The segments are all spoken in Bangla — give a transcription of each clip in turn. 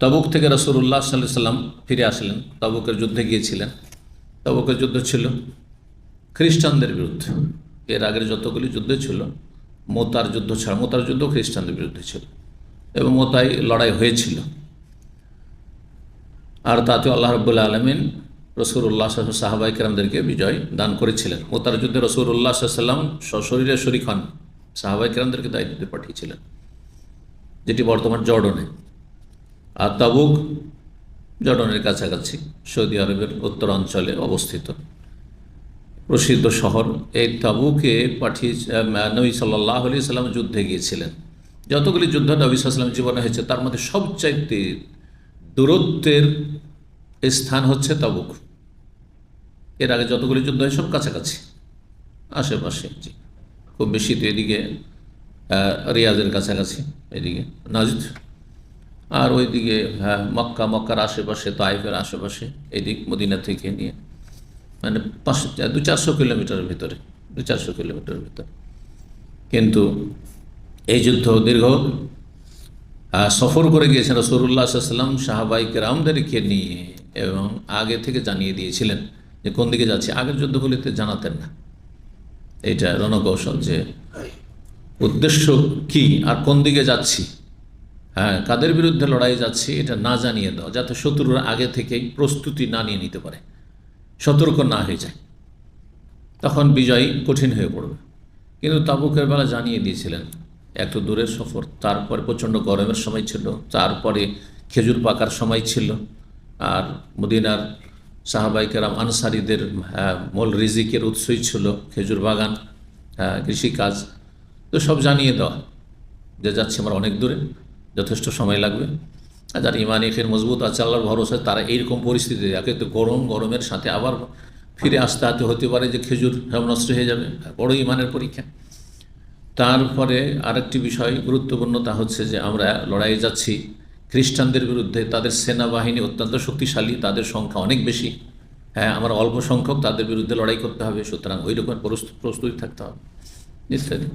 তবুক থেকে রসুল্লাহ সাল্লাহ সাল্লাম ফিরে আসলেন। তবুকের যুদ্ধে গিয়েছিলেন। তবুকের যুদ্ধ ছিল খ্রিস্টানদের বিরুদ্ধে। এর আগের যতগুলি যুদ্ধ ছিল, মোতার যুদ্ধ ছাড়া, মোতার যুদ্ধ খ্রিস্টানদের বিরুদ্ধে ছিল এবং মোতাই লড়াই হয়েছিল। আর তাতে আল্লাহ রব্বুল্লা আলমিন রসুল্লাহ সাহাবাই কেরামদেরকে বিজয় দান করেছিলেন। মোতার যুদ্ধে রসুল্লাহ সাল্লাম সশরীরে শরিক হন। সাহাবাই কেরামদেরকে দায়িত্বে পাঠিয়েছিলেন, যেটি বর্তমান জর্ডনে। আর তাবুক জর্ডনের কাছাকাছি সৌদি আরবের উত্তরাঞ্চলে অবস্থিত। প্রসিদ্ধ শহর এই তাবুকে পাঠিয়ে নবী সাল্লাহ আলি সাল্লাম যুদ্ধে গিয়েছিলেন। যতগুলি যুদ্ধ নবী সাল্লাম জীবনে হয়েছে, তার মধ্যে সবচাইতে দূরত্বের স্থান হচ্ছে তাবুক। এর আগে যতগুলি যুদ্ধ হয়, সব কাছাকাছি। আশেপাশে জি খুব বেশি তো এদিকে রিয়াজের কাছাকাছি, এদিকে নাজিদ। আর ওইদিকে হ্যাঁ মক্কা, মক্কার আশেপাশে, তাইফের আশেপাশে, এদিক মদিনা থেকে নিয়ে মানে পাঁচশো, দু চারশো কিলোমিটারের ভিতরে, দু চারশো কিলোমিটারের ভিতরে। কিন্তু এই যুদ্ধ দীর্ঘ সফর করে গিয়েছেন রসুল্লাহ সাল্লাম সাহাবাই কেরামদেরকে নিয়ে এবং আগে থেকে জানিয়ে দিয়েছিলেন যে কোন দিকে যাচ্ছে। আগের যুদ্ধগুলিতে জানাতেন না। এইটা রণকৌশল যে উদ্দেশ্য কি, আর কোন দিকে যাচ্ছি। হ্যাঁ কাদের বিরুদ্ধে লড়াই যাচ্ছি এটা না জানিয়ে দাও, যাতে শত্রুরা আগে থেকেই প্রস্তুতি না নিয়ে নিতে পারে। সতর্ক না হয়ে যায়। তখন বিজয় কঠিন হয়ে পড়বে। কিন্তু তাবুকের বেলা জানিয়ে দিয়েছিলেন, এত দূরের সফর, তারপরে প্রচণ্ড গরমের সময় ছিল, তারপরে খেজুর পাকার সময় ছিল। আর মদিনার সাহাবাইকেরাম আনসারিদের মূল রিজিকের উৎসই ছিল খেজুর বাগান কৃষিকাজ। তো সব জানিয়ে দেওয়া যে, যাচ্ছে আমরা অনেক দূরে। যথেষ্ট সময় লাগবে। আর যারা ইমান এখের মজবুত আছে, আল্লাহর ভরসা তারা এইরকম পরিস্থিতি একে তো গরম, গরমের সাথে আবার ফিরে আসতে আসতে হতে পারে যে খেজুর সব নষ্ট হয়ে যাবে, বড় ইমানের পরীক্ষা। তারপরে আরেকটি বিষয় গুরুত্বপূর্ণ তা হচ্ছে যে আমরা লড়াইয়ে যাচ্ছি, খ্রিস্টানদের বিরুদ্ধে তাদের সেনাবাহিনী অত্যন্ত শক্তিশালী, তাদের সংখ্যা অনেক বেশি। হ্যাঁ আমরা অল্প সংখ্যক তাদের বিরুদ্ধে লড়াই করতে হবে, সুতরাং ওই রকম প্রস্তুতি থাকতে হবে ইত্যাদি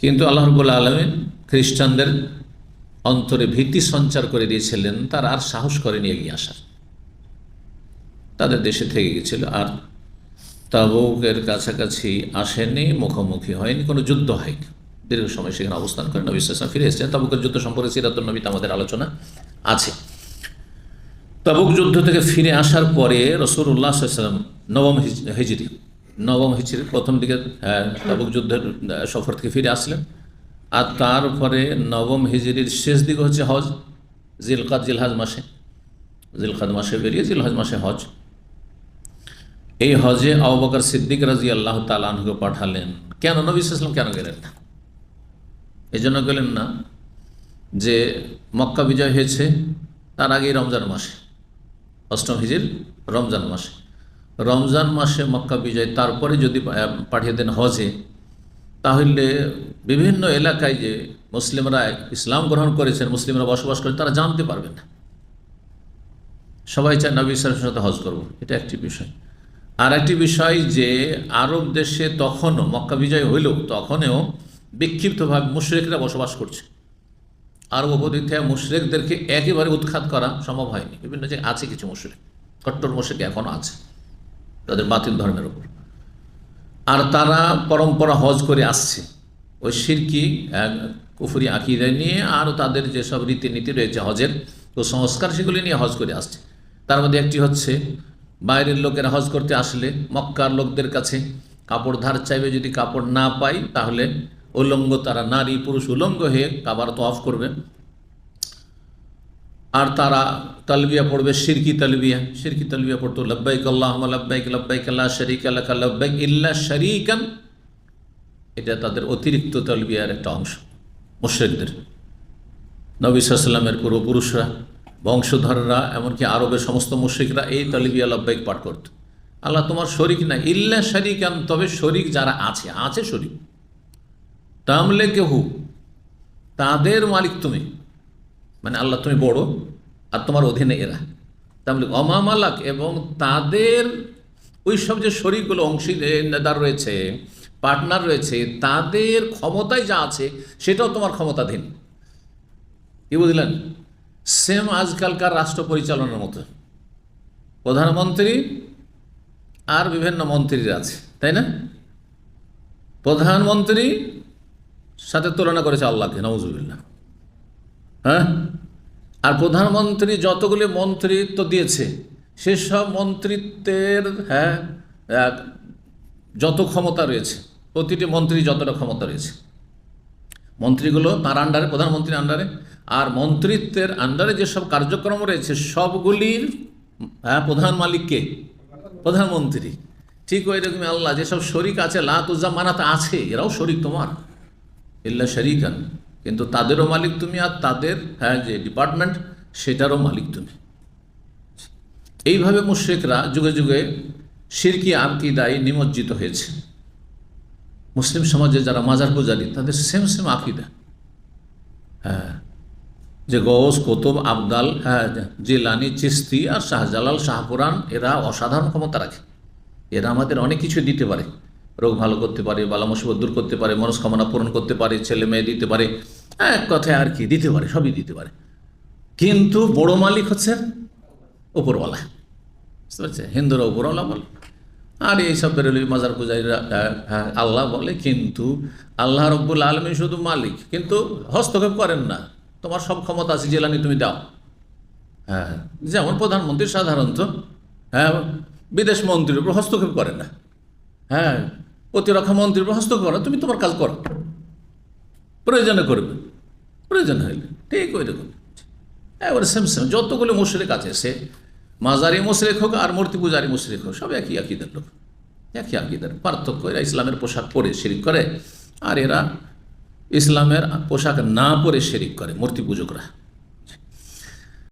কিন্তু আল্লাহ রবুল্লা আলমিন খ্রিস্টানদের অন্তরে ভীতি সঞ্চার করে দিয়েছিলেন, তার আর সাহস করেনি এগিয়ে আসার। তাদের দেশে থেকে গেছিল, আর তাবুকের কাছাকাছি আসেনি, মুখোমুখি হয়নি, কোনো যুদ্ধ হয়নি। দীর্ঘ সময় সেখানে অবস্থান করেন নবী ইসলাম ফিরে এসেছেন। তাবুকের যুদ্ধ সম্পর্কে সিরাতুল নবী আমাদের আলোচনা আছে। তাবুক যুদ্ধ থেকে ফিরে আসার পরে রসুল্লাহ সাল্লাম নবম হিজরি, নবম হিজরির প্রথম দিকে তাবুক যুদ্ধের সফর থেকে ফিরে আসলেন। আর তারপরে নবম হিজরির শেষ দিকে হচ্ছে হজ জিলকাদ জিলহাজ মাসে। জিলকাদ মাসে বেরিয়ে জিলহাজ মাসে হজ। এই হজে আবকার সিদ্দিক রাজি আল্লাহ তালাহকে পাঠালেন। কেন? নবী ইসলাম কেন গেলেন না? এই জন্য গেলেন না যে মক্কা বিজয় হয়েছে, তার আগেই রমজান মাসে। অষ্টম হিজির রমজান মাসে। রমজান মাসে মক্কা বিজয়, তারপরে যদি পাঠিয়ে দেন হজে তাহলে বিভিন্ন এলাকায় যে মুসলিমরা ইসলাম গ্রহণ করেছেন, মুসলিমরা বসবাস করে তারা জানতে পারবে না। সবাই চায় নবী ইসলামের সাথে হজ করব। এটা একটি বিষয়। আর একটি বিষয় যে, আরব দেশে তখনও, মক্কা বিজয় হইলেও তখনও বিক্ষিপ্তভাবে মুশরেকরা বসবাস করছে। আরব উপদিক থেকে মুশরেকদেরকে একেবারে উৎখাত করা সম্ভব হয়নি। বিভিন্ন জায়গায় আছে কিছু মুশরেক, কট্টর মুশরেক এখনও আছে, তাদের বাতিল ধর্মের উপর। আর তারা পরম্পরা হজ করে আসছে। ওই সিরকি কুফুরি আকিদায় নিয়ে আর তাদের যেসব রীতিনীতি রয়েছে হজের তো সংস্কার, সেগুলি নিয়ে হজ করে আসছে। তার মধ্যে একটি হচ্ছে, বাইরের লোকেরা হজ করতে আসলে মক্কার লোকদের কাছে কাপড় ধার চাইবে, যদি কাপড় না পাই তাহলে উলঙ্গ তারা, নারী, পুরুষ উলঙ্গ হয়ে কাবার তো অফ করবে। আর তারা তালবিয়া পড়বে সিরকি তালবিয়া। সিরকি তালবিয়া পড়তো, লব্বাইক আল্লাহ লব্বাইক লব্বাইক আল্লাহ শরিক আল্লাহ লব্বাইক ইল্লা শরিকান। এটা তাদের অতিরিক্ত তালবিয়ার একটা অংশ, মুশ্রিকদের। নবী সাল্লামের পূর্বপুরুষরা, বংশধররা, এমনকি আরবের সমস্ত মুশ্রিকরা এই তালিবিয়া, লব্বাইক পাঠ করত। আল্লাহ, তোমার শরিক না ইল্লা শরিকান, তবে শরিক যারা আছে আছে শরিক। তামলে কেহু তাদের মালিক তুমি। মানে আল্লাহ তুমি বড় আর তোমার অধীনে এরা। তাহলে অমামালাক এবং তাদের ওই সব যে শরীরগুলো অংশীদার রয়েছে পার্টনার রয়েছে, তাদের ক্ষমতায় যা আছে সেটাও তোমার ক্ষমতাধীন। কি বুঝলেন? সেম আজকালকার রাষ্ট্র পরিচালনার মতো। প্রধানমন্ত্রী আর বিভিন্ন মন্ত্রীরা আছে, তাই না? প্রধানমন্ত্রী সাথে তুলনা করেছে আল্লাহকে, নওয়াজুবিল্লাহ। হ্যাঁ? আর প্রধানমন্ত্রী যতগুলি মন্ত্রিত্ব দিয়েছে, সেসব মন্ত্রিত্বের হ্যাঁ যত ক্ষমতা রয়েছে, প্রতিটি মন্ত্রী যতটা ক্ষমতা রয়েছে। মন্ত্রীগুলো তার আন্ডারে প্রধানমন্ত্রীর আন্ডারে আর মন্ত্রিত্বের আন্ডারে যেসব কার্যক্রম রয়েছে, সবগুলির হ্যাঁ প্রধান মালিককে প্রধানমন্ত্রী। ঠিক ওই রকমই আল্লাহ, যেসব শরিক আছে লাতুজা মানাতে আছে, এরাও শরিক তোমার। ইল্লা শরিকান। কিন্তু তাদেরও মালিক তুমি আর তাদের হ্যাঁ যে ডিপার্টমেন্ট সেটারও মালিক তুমি। এইভাবে মুশ্রিকরা যুগে যুগে সিরকি আকিদায় নিমজ্জিত হয়েছে। মুসলিম সমাজে যারা মাজার পূজারী, তাদের সেম সেম আকিদা। হ্যাঁ যে গৌস কুতুব, আবদাল হ্যাঁ জিলানি চিস্তি আর শাহজালাল, শাহপুরান, এরা অসাধারণ ক্ষমতা রাখে। এরা আমাদের অনেক কিছু দিতে পারে। রোগ ভালো করতে পারে, বালা মুসিবত দূর করতে পারে, মনস্কামনা পূরণ করতে পারে, ছেলে মেয়ে দিতে পারে, এক কথায় আর কি, দিতে পারে, সবই দিতে পারে। কিন্তু বড় মালিক হচ্ছে ওপরওয়ালা বুঝতে পারছে? হিন্দুরা ওপরওয়ালা বলে। আর এই সব বেরোলি মাজার পূজারীরা আল্লাহ বলে, কিন্তু আল্লাহ রব্বুল আলমী শুধু মালিক, কিন্তু হস্তক্ষেপ করেন না। তোমার সব ক্ষমতা আছে, জেলানি তুমি দাও। হ্যাঁ যেমন প্রধানমন্ত্রী সাধারণত হ্যাঁ বিদেশ মন্ত্রীর উপর হস্তক্ষেপ করে না। হ্যাঁ প্রতিরক্ষা মন্ত্রীর উপর হস্তক্ষেপ করে, তুমি তোমার কাজ করো। প্রয়োজনে করবে। প্রয়োজন হইলে। ঠিক ওই রকম এবারে সেম সেম যতগুলো মুশরিক আছে, সে মাজারি মুশরিক হোক আর মূর্তি পূজারি মুশরিক হোক, সব একই আকিদের লোক। একই আকিদের। পার্থক্য, এরা ইসলামের পোশাক পরে শিরিক করে, আর এরা ইসলামের পোশাক না পরে শিরিক করে, মূর্তি পূজকরা।